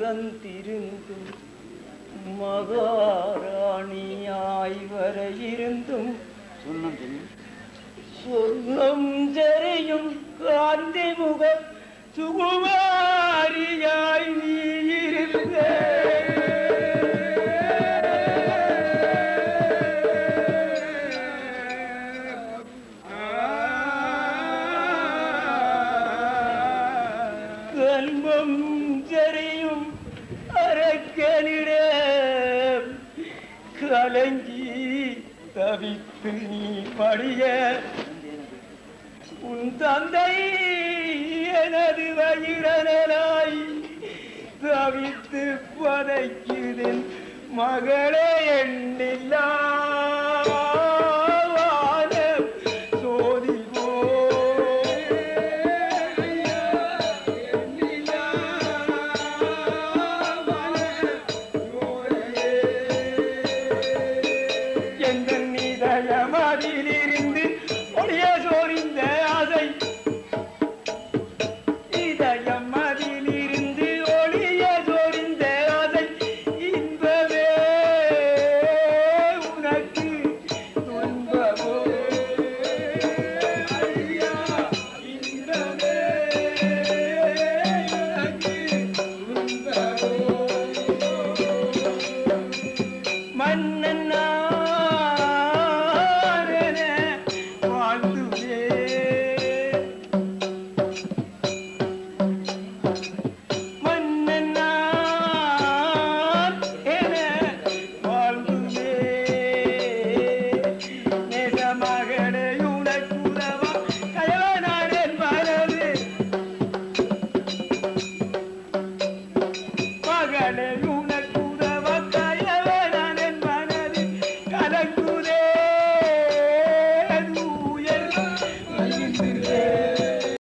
பிறந்திருந்தும் மகாராணியாய் வர இருந்தும் சொன்னம் தெரியும் சொர்ணம் ஜெரியும் காந்தி முக சுகுமாரியாய் நீ இருந்த கல்வம் ஜெரியும் அலங்கி தவித்து நீ படிய உன் தந்தை எனது வயிறனலாய் தவித்து பதைக்குதன் மகளே எண்ணில்லா. இதயமதிலிருந்து ஒளிய சோரிந்த ஆசை இதயமதிலிருந்து ஒளிய சோரிந்த ஆசை இன்பமே உனக்கு துன்பமோ. இன்பமே உனக்கு துன்பமோ. மன்னன் Hallelujah.